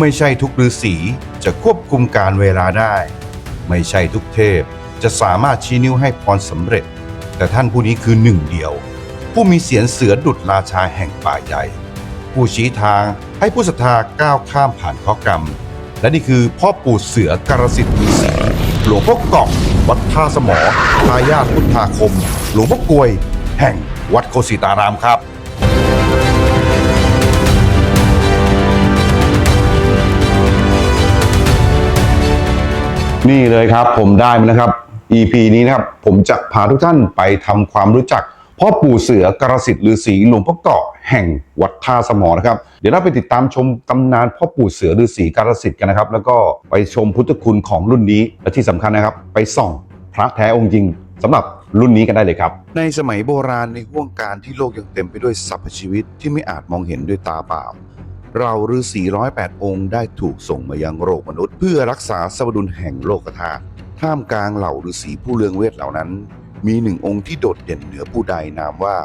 ไม่ใช่ทุกฤาษีจะควบคุมการเวลาได้ ไม่ใช่ทุกเทพจะสามารถชี้นิ้วให้พรสำเร็จ แต่ท่านผู้นี้คือหนึ่งเดียว ผู้มีเสียงเสือดุดราชาแห่งป่าใหญ่ ผู้ชี้ทางให้ผู้ศรัทธาก้าวข้ามผ่านข้อกรรม และนี่คือพ่อปู่เสือกรสิทธิ์ฤาษีหลวงพ่อกอกวัดท่าสมอทายาทพุทธาคม หลวงพ่อกลวย แห่งวัดโคสิตารามครับ นี่เลยครับผมได้มานะครับ EP นี้นะครับผมจะพาทุกท่านไปทำความรู้จักพ่อปู่เสือกรสิทธิ์ฤาษีหลวงพ่อเกาะแห่งวัดท่าสมอนะครับ เดี๋ยวเราไปติดตามชมตำนานพ่อปู่เสือฤาษีกรสิทธิ์กันนะครับ แล้วก็ไปชมพุทธคุณของรุ่นนี้และที่สำคัญนะครับ ไปส่องพระแท้องค์จริงสำหรับรุ่นนี้กันได้เลยครับ ในสมัยโบราณในห่วงการที่โลกยังเต็มไปด้วยสรรพชีวิตที่ไม่อาจมองเห็นด้วยตาเปล่า เราฤาษีร้อยแปดองค์ได้ถูกส่งมายังโลกมนุษย์ เพื่อรักษาสมดุลแห่งโลกธาตุท่ามกลางเหล่าฤาษีผู้เลืองเวทเหล่านั้น มีหนึ่งองค์ที่โดดเด่นเหนือผู้ใดนามว่า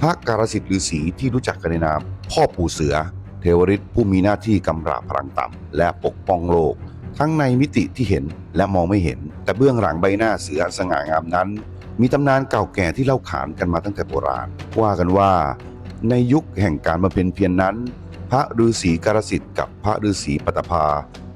พระการสิทธิ์ฤาษีที่รู้จักกันในนามพ่อปู่เสือ เทวฤทธิ์ผู้มีหน้าที่กำราบพลังต่ำและปกป้องโลก ทั้งในมิติที่เห็นและมองไม่เห็น แต่เบื้องหลังใบหน้าเสือสง่างามนั้น มีตำนานเก่าแก่ที่เล่าขานกันมาตั้งแต่โบราณว่ากันว่า ในยุคแห่งการบำเพ็ญเพียรนนั้น พระฤาษีกรสิทธิ์กับพระฤาษีปตภา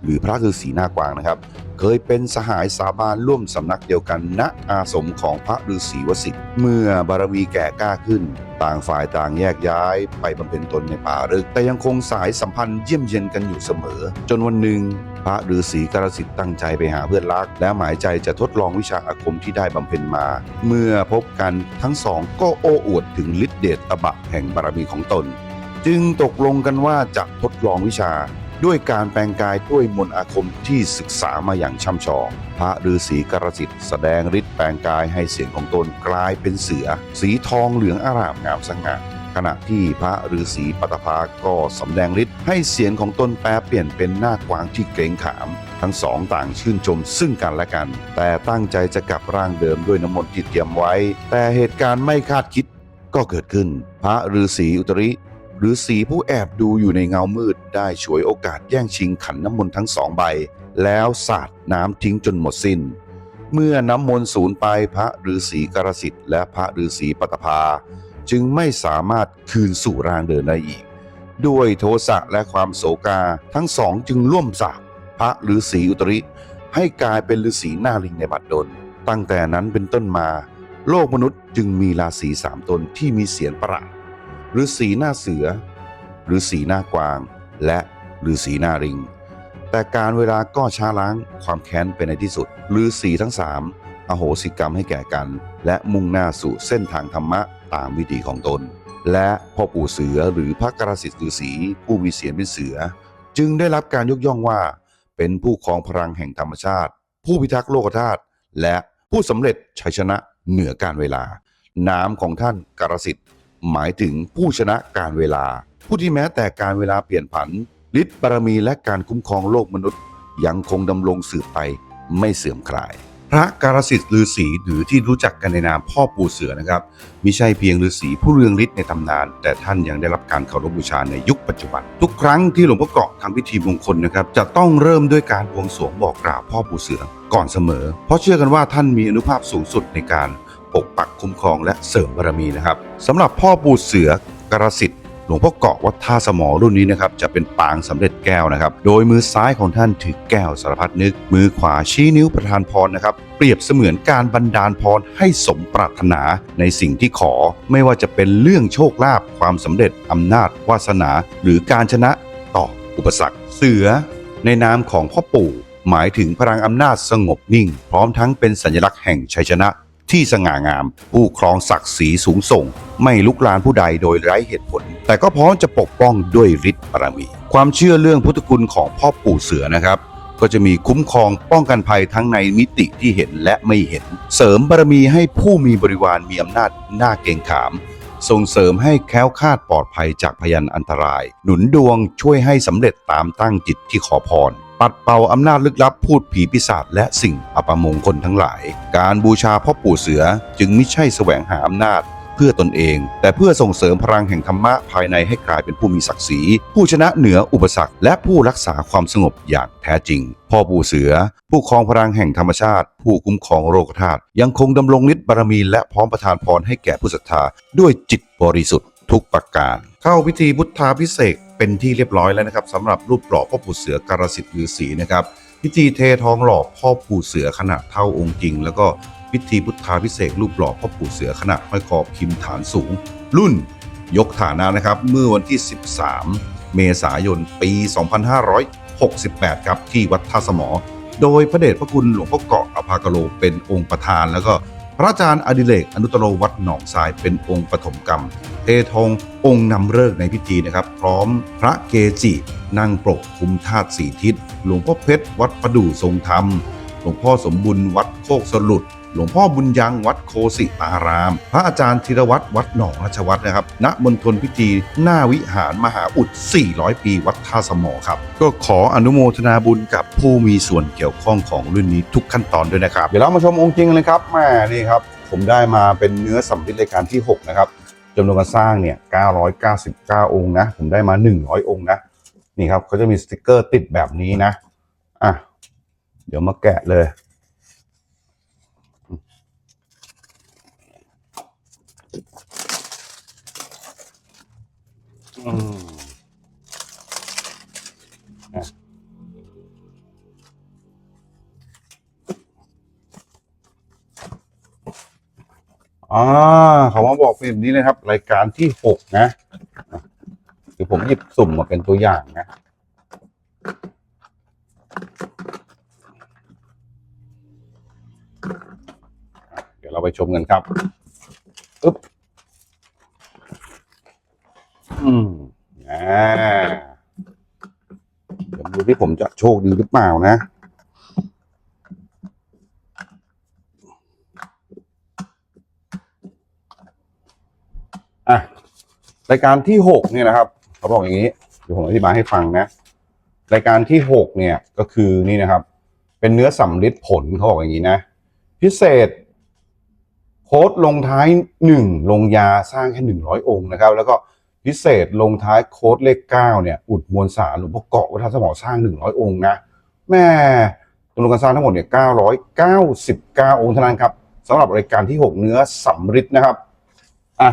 หรือพระฤาษีหน้ากวางนะครับ เคยเป็นสหายสาบานร่วมสำนักเดียวกันณอาสมของพระฤาษีวสิทธิ์เมื่อบารมีแก่กล้าขึ้น ต่างฝ่ายต่างแยกย้ายไปบำเพ็ญตนในป่าลึก แต่ยังคงสายสัมพันธ์เยี่ยมเยียนกันอยู่เสมอ จนวันหนึ่งพระฤาษีกรสิทธิ์ตั้งใจไปหาเพื่อนรัก และหมายใจจะทดลองวิชาอาคมที่ได้บำเพ็ญมา เมื่อพบกันทั้งสองก็โอ้อวดถึงฤทธิเดชตบะแห่งบารมีของตน จึงตกลงกันว่าจะทดลองวิชา ด้วยการแปลงกายด้วยมนต์อาคมที่ศึกษามาอย่างช่ำชอง พระฤาษีกรสิทธิ์แสดงฤทธิ์แปลงกายให้เสียงของตนกลายเป็นเสือ สีทองเหลืองอารามงามสง่าขณะที่พระฤาษีปัตภาก็สำแดงฤทธิ์ให้เสียงของตนแปลเปลี่ยนเป็นหน้ากวางที่เกรงขาม ทั้งสองต่างชื่นชมซึ่งกันและกัน แต่ตั้งใจจะกลับร่างเดิมด้วยน้ำมนต์ที่เตรียมไว้ แต่เหตุการณ์ไม่คาดคิดก็เกิดขึ้น พระฤาษีอุตริ หรือสีผู้แอบดูอยู่ในเงามืดได้ฉวยโอกาสแย่งชิงขันน้ำมนต์ทั้งสองใบ แล้วสาดน้ำทิ้งจนหมดสิ้น เมื่อน้ำมนต์สูญไปพระฤาษีกรสิทธิ์และพระฤาษีปัตภา จึงไม่สามารถคืนสู่ร่างเดินได้อีก ด้วยโทสะและความโศกาทั้งสองจึงร่วมสาบพระฤาษีอุตริ ให้กลายเป็นฤาษีหน้าลิงในบัดดล ตั้งแต่นั้นเป็นต้นมา โลกมนุษย์จึงมีราศีสามตนที่มีเสียงประหลาด ฤาษีหน้าเสือฤาษีหน้ากวาง และฤาษีหน้าริง แต่การเวลาก็ช้าล้างความแค้นไปในที่สุดฤาษีทั้งสามอโหสิกรรมให้แก่กัน และมุ่งหน้าสู่เส้นทางธรรมะตามวิถีของตน และพ่อปู่เสือหรือพระกรสิทธิ์ฤาษีผู้มีเสียงเป็นเสือ จึงได้รับการยกย่องว่า เป็นผู้ครองพลังแห่งธรรมชาติ ผู้พิทักษ์โลกธาตุและผู้สำเร็จชัยชนะเหนือการเวลานามของท่านกรสิทธิ์ หมายถึงผู้ชนะการเวลา ผู้ที่แม้แต่การเวลาเปลี่ยนผันฤทธิ์บารมีและการคุ้มครองโลกมนุษย์ ยังคงดำรงสืบไปไม่เสื่อมคลาย พระการสิทธิ์ฤาษีหรือที่รู้จักกันในนามพ่อปู่เสือนะครับมิใช่เพียงฤาษีผู้เรืองฤทธิ์ในตำนาน แต่ท่านยังได้รับการเคารพบูชาในยุคปัจจุบัน ทุกครั้งที่หลวงพ่อเกาะทำพิธีมงคลนะครับจะต้องเริ่มด้วยการบวงสรวงบอกกล่าวพ่อปู่เสือก่อนเสมอ เพราะเชื่อกันว่าท่านมีอนุภาพสูงสุดในการ ปกปักคุ้มครองและเสริมบารมีนะครับสำหรับพ่อปู่เสือกระสิทธิ์หลวงพ่อเกาะวัดท่าสมอรุ่นนี้นะครับจะเป็นปางสำเร็จแก้วนะครับ โดยมือซ้ายของท่านถือแก้วสารพัดนึก มือขวาชี้นิ้วประทานพรนะครับ เปรียบเสมือนการบันดาลพรให้สมปรารถนาในสิ่งที่ขอ ไม่ว่าจะเป็นเรื่องโชคลาภความสำเร็จอำนาจ วาสนา หรือการชนะต่ออุปสรรค เสือ ในนามของพ่อปู่ หมายถึงพลังอำนาจสงบนิ่ง พร้อมทั้งเป็นสัญลักษณ์แห่งชัยชนะ ที่สง่างาม ผู้ครองศักดิ์ศรีสูงส่ง ไม่ลุกลานผู้ใดโดยไร้เหตุผล แต่ก็พร้อมจะปกป้องด้วยฤทธิ์บารมี ความเชื่อเรื่องพุทธคุณของพ่อปู่เสือนะครับก็จะมีคุ้มครองป้องกันภัยทั้งในมิติที่เห็นและไม่เห็น เสริมบารมีให้ผู้มีบริวารมีอำนาจหน้าเกงขาม ส่งเสริมให้แคล้วคลาดปลอดภัยจากพยันอันตราย หนุนดวงช่วยให้สำเร็จตามตั้งจิตที่ขอพร ปัดเป่าอำนาจลึกลับพูดผีปีศาจและสิ่งอัปมงคลทั้งหลาย การบูชาพ่อปู่เสือจึงไม่ใช่แสวงหาอำนาจเพื่อตนเอง แต่เพื่อส่งเสริมพลังแห่งธรรมะภายในให้กลายเป็นผู้มีศักดิ์ศรี ผู้ชนะเหนืออุปสรรค และผู้รักษาความสงบอย่างแท้จริง พ่อปู่เสือ ผู้ครองพลังแห่งธรรมชาติ ผู้คุ้มครองโลกธาตุยังคงดำรงฤทธิ์บารมีและพร้อมประทานพรให้แก่ผู้ศรัทธาด้วยจิตบริสุทธิ์ทุกประการ เข้าพิธีพุทธาพิเศษ เป็นที่เรียบร้อยแล้วนะครับสำหรับรูปหล่อพ่อปู่เสือการสิทธิ์ฤาษีนะครับพิธีเททองหล่อพ่อปู่เสือขนาดเท่าองค์จริง แล้วก็พิธีพุทธาพิเศษรูปหล่อพ่อปู่เสือขนาดห้อยคอพิมพ์ฐานสูง รุ่นยกฐานะนะครับเมื่อวันที่ 13 เมษายนปี 2568 ครับที่วัดท่าสมอ โดยพระเดชพระคุณหลวงพ่อเกาะอภากโลเป็นองค์ประธานแล้วก็ พระอาจารย์อดิเลกอนุตโรวัดหนองทรายเป็นองค์ปฐมกรรม เททององค์นำเลิกในพิธีนะครับ พร้อมพระเกจินั่งปกคุมธาตุสีทิศ หลวงพ่อเพชร วัดประดู่ทรงธรรม หลวงพ่อสมบุญวัดโคกสลุด หลวงพ่อบุญยังวัดโคสิตาราม พระอาจารย์ธีรวัตรวัดหนองราชวัตรนะครับ ณมณฑลพิธีหน้าวิหารมหาอุด 400 ปีวัดท่าสมอครับ ก็ขออนุโมทนาบุญกับผู้มีส่วนเกี่ยวข้องของรุ่นนี้ทุกขั้นตอนด้วยนะครับ เดี๋ยวเรามาชมองค์จริงเลยครับแม่นี่ครับ ผมได้มาเป็นเนื้อสัมฤทธิ์รายการที่ 6 นะครับจำนวนการสร้างเนี่ย 999 องค์นะ ผมได้มา 100 องค์นะ นี่ครับเขาจะมีสติกเกอร์ติดแบบนี้นะ อะ เดี๋ยวมาแกะเลย อืมอะอ่าเขามาบอกเป็นแบบนี้เลยครับ รายการที่หกนะเดี๋ยวผมหยิบสุ่มมาเป็นตัวอย่างนะเดี๋ยวเราไปชมกันครับอึ๊บ อืมอ่าเดี๋ยวดู ที่ผมจะโชคดีหรือเปล่านะ อะรายการที่หกเนี่ยนะครับ เขาบอกอย่างนี้เดี๋ยวผมอธิบายให้ฟังนะ รายการที่หกเนี่ยก็คือนี่นะครับ เป็นเนื้อสำลิดผลเขาบอกอย่างนี้นะ พิเศษโค้ดลงท้ายหนึ่งลงยาสร้างแค่หนึ่งร้อยองค์นะครับ แล้วก็ พิเศษลงท้ายโค้ดเลขเก้าเนี่ยอุดมวลสารหลวงพ่อเกาะวัฒนสมอสร้างหนึ่งร้อยองค์นะแม่จำนวนการสร้างทั้งหมดเนี่ยเก้าร้อยเก้าสิบเก้าองค์เท่านั้นครับสำหรับรายการที่หกเนื้อสำริดนะครับอะ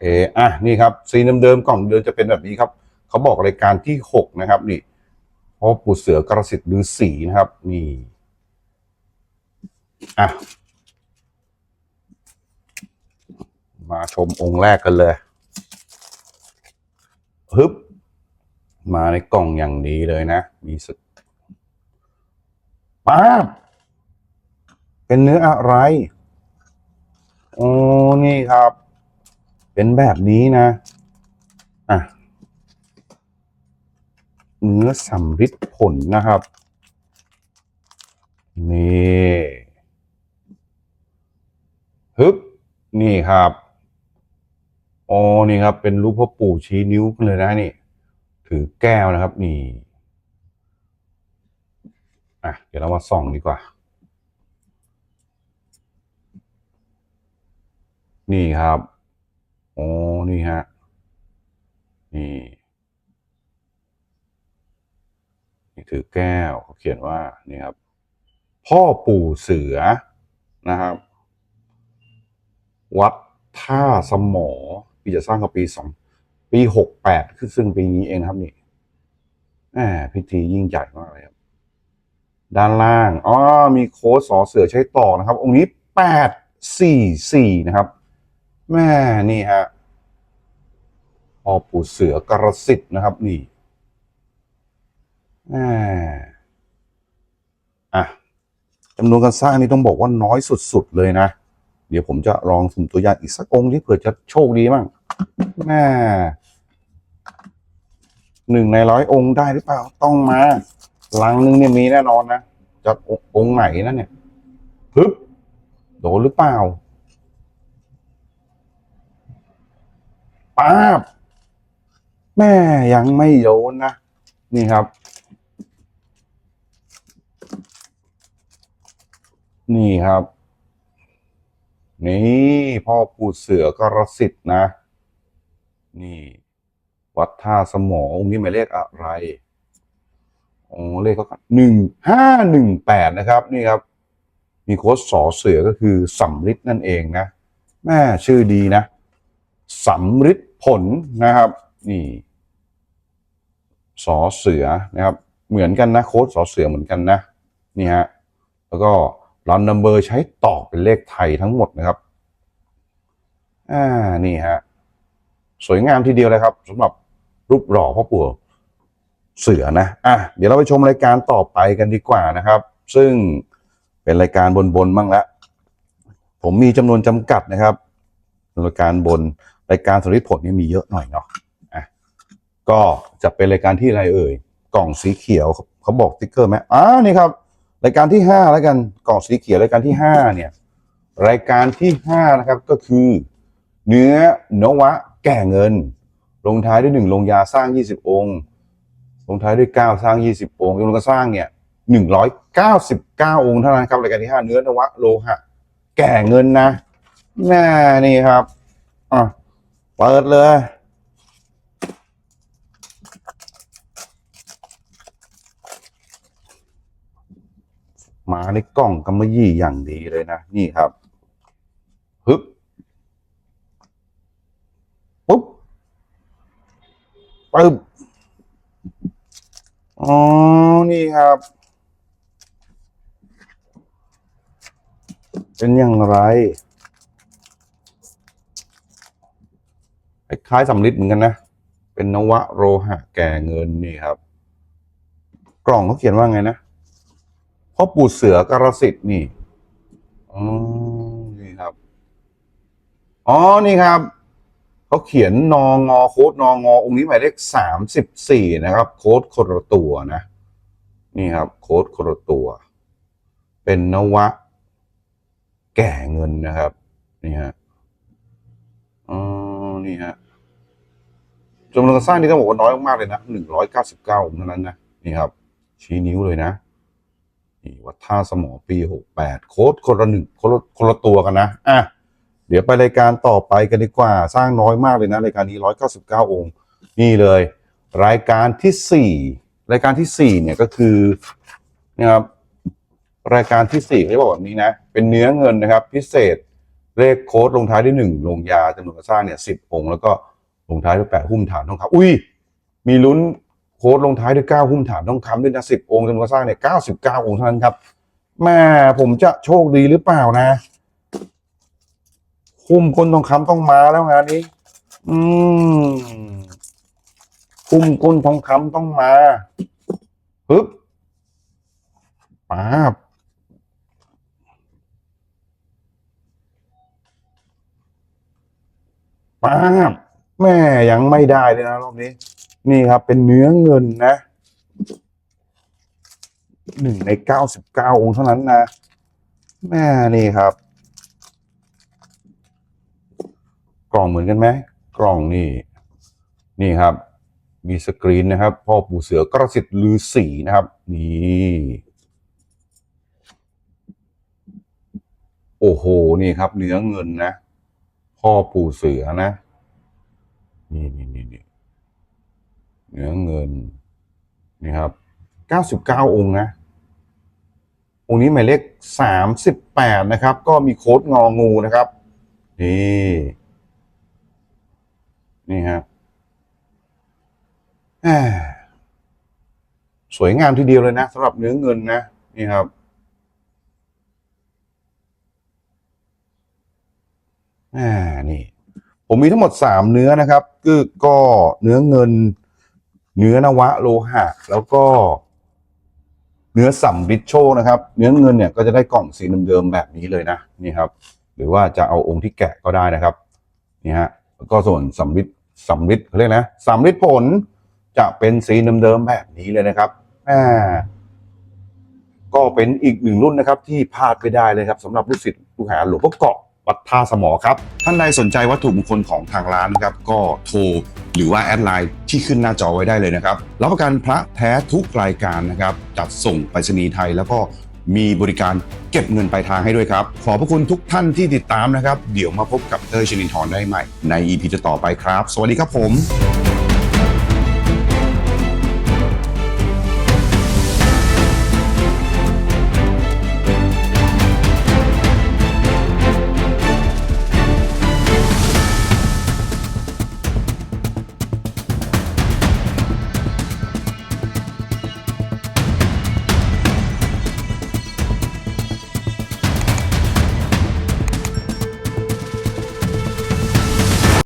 เอออะนี่ครับซีเดิมๆกล่องเดิมจะเป็นแบบนี้ครับเขาบอกรายการที่หกนะครับนี่พ่อปู่เสือกระสิทธิ์ฤาษีนะครับ นี่อะ มาชมองค์แรกกันเลยฮึบมาในกล่องอย่างดีเลยนะ มีสุดป้าบเป็นเนื้ออะไรโอ้นี่ครับ เป็นแบบนี้นะ อะ เนื้อสำริดผลนะครับ นี่ฮึบนี่ครับ อ๋อนี่ครับ เป็นรูปพ่อปู่ชี้นิ้วเลยนะนี่ ถือแก้วนะครับ นี่ อะ เดี๋ยวเรามาส่องดีกว่า นี่ครับอ๋อนี่ฮะ นี่นี่ถือแก้วเขาเขียนว่านี่ครับ พ่อปู่เสือนะครับ วัดท่าสมอ ปีจะสร้างกับปีสองปีหกแปดคือซึ่งปีนี้เองครับนี่แหมพิธียิ่งใหญ่มากเลยครับ ด้านล่างอ๋อมีโค้ดสอเสือใช้ต่อนะครับ องค์นี้แปดสี่สี่นะครับแม่นี่ฮะพ่อปู่เสือกระสิทธ์นะครับ นี่แหมอะจำนวนการสร้างนี่ต้องบอกว่าน้อยสุด ๆ เลยนะ เดี๋ยวผมจะลองสุ่มตัวอย่างอีกสักองค์ที่เผื่อจะโชคดีบ้าง แม่หนึ่งในร้อยองค์ได้หรือเปล่า ต้องมาลังนึงเนี่ยมีแน่นอนนะจะองค์ไหนนั่นเนี่ยฮึบโดนหรือเปล่าป้าบแม่ยังไม่โดนนะ นี่ครับ นี่ครับ นี่พ่อปู่เสือกรสิทธ์นะ นี่ วัดท่าสมอองค์นี้หมายเลขอะไรโอ้เลขก็หนึ่งห้าหนึ่งแปดนะครับ นี่ครับ มีโค้ดสอเสือก็คือสำริดนั่นเองนะแม่ชื่อดีนะสำริดผลนะครับ นี่สอเสือนะครับ เหมือนกันนะโค้ดสอเสือเหมือนกันนะนี่ฮะแล้วก็รันนัมเบอร์ใช้ตอเป็นเลขไทยทั้งหมดนะครับ อ่า นี่ฮะ สวยงามทีเดียวเลยครับสำหรับรูปหล่อพ่อปู่เสือนะอะเดี๋ยวเราไปชมรายการต่อไปกันดีกว่านะครับ ซึ่งเป็นรายการบนๆบ้างละผมมีจำนวนจำกัดนะครับรายการบนรายการสริผลนี่มีเยอะหน่อยเนาะอะก็จะเป็นรายการที่อะไรเอ่ยกล่องสีเขียวเขาบอกสติ๊กเกอร์ไหมอ่านี่ครับรายการที่ห้าแล้วกันกล่องสีเขียวรายการที่ห้าเนี่ยรายการที่ห้านะครับก็คือ เนื้อนวะ แก่เงิน ลงท้ายด้วยหนึ่งลงยาสร้างยี่สิบองค์ ลงท้ายด้วยเก้าสร้างยี่สิบองค์จำนวนการสร้างเนี่ยหนึ่งร้อยเก้าสิบเก้าองค์เท่านั้นครับรายการที่ห้าเนื้อนวะโลหะ แก่เงินนะแน่นี่ครับอะเปิดเลยมาในกล่องกำมะหยี่อย่างดีเลยนะ นี่ครับฮึบ ปุ๊บปึ๊บอ๋อ นี่ครับ เป็นอย่างไรคล้ายๆสำลิดเหมือนกันนะ เป็นนวะโรหะแก่เงินนี่ครับ กล่องเขาเขียนว่าไงนะพ่อปู่เสือกรสิทธิ์นี่ อ๋อ นี่ครับ อ๋อ นี่ครับ เขาเขียนนองอโค้ดนองอองค์นี้หมายเลขสามสิบสี่นะครับ โค้ดคนละตัวนะ นี่ครับ โค้ดคนละตัว เป็นนวะ แก่เงินนะครับ นี่ฮะอ๋อนี่ฮะจำนวนการสร้างนี่ต้องบอกว่าน้อยมากๆเลยนะหนึ่งร้อยเก้าสิบเก้าเท่านั้นนะนี่ครับ ชี้นิ้วเลยนะนี่วัดท่าสมอปีหกแปดโค้ดคนละหนึ่งคนละคนละตัวกันนะอะ เดี๋ยวไปรายการต่อไปกันดีกว่า สร้างน้อยมากเลยนะรายการนี้ร้อยเก้าสิบเก้าองค์ นี่เลย รายการที่สี่รายการที่สี่เนี่ยก็คือนะครับรายการที่สี่เขาบอกแบบนี้นะ เป็นเนื้อเงินนะครับ พิเศษเลขโค้ดลงท้ายด้วยหนึ่งลงยาจำนวนกรสร้าเนี่ยสิบองค์ แล้วก็ลงท้ายด้วยแปดหุ้มฐานทองคำอุ้ย มีลุ้นโค้ดลงท้ายด้วยเก้าหุ้มฐานทองคำด้วยนะสิบองค์จำนวนกรสร้าเนี่ยเก้าสิบเก้าองค์เท่านั้นครับแม่ผมจะโชคดีหรือเปล่านะ คุ้มก้นทองคำต้องมาแล้วงานนี้ อืมคุ้มก้นทองคำต้องมาปึ๊บป๊าบป๊าบแม่ยังไม่ได้เลยนะรอบนี้ นี่ครับ เป็นเนื้อเงินนะหนึ่งในเก้าสิบเก้าองค์เท่านั้นนะ แม่นี่ครับ ก ล่องเหมือนกันไหมกล่องนี่นี่ครับ มีสกรีนนะครับ พ่อปู่เสือกระสิทธิ์ลือสีนะครับ นี่โอ้โหนี่ครับ เนื้อเงินนะ พ่อปู่เสือนะนี่นี่นี่นี่เนื้อเงินนี่ครับเก้าสิบเก้าองค์นะองค์นี้หมายเลขสามสิบแปดนะครับ ก็มีโค้ดงองูนะครับนี่ นี่ฮะสวยงามทีเดียวเลยนะสำหรับเนื้อเงินนะ นี่ครับ อ่า นี่ ผมมีทั้งหมดสามเนื้อนะครับก็ก็เนื้อเงิน เนื้อนวะโลหะ แล้วก็ เนื้อสัมริดโชนะครับ เนื้อเงินเนี่ยก็จะได้กล่องสีเดิมๆแบบนี้เลยนะ นี่ครับ หรือว่าจะเอาองค์ที่แกะก็ได้นะครับ นี่ฮะ แล้วก็ส่วนสัมริด สัมริดเขาเรียกนะสัมริดผลจะเป็นสีเดิมๆแบบนี้เลยนะครับอ่าก็เป็นอีกหนึ่งรุ่นนะครับ ที่พลาดไม่ได้เลยครับสำหรับลูกศิษย์ลูกหาหลวงพ่อเกาะวัดท่าสมอครับ ท่านใดสนใจวัตถุมงคลของทางร้านนะครับ ก็โทรหรือว่าแอดไลน์ที่ขึ้นหน้าจอไว้ได้เลยนะครับ รับประกันพระแท้ทุกรายการนะครับ จัดส่งไปรษณีย์ไทยแล้วก็ มีบริการเก็บเงินปลายทางให้ด้วยครับ ขอบพระคุณทุกท่านที่ติดตามนะครับ เดี๋ยวมาพบกับเต้ยชนินทร์ได้ใหม่ ใน EP จะต่อไปครับ สวัสดีครับผม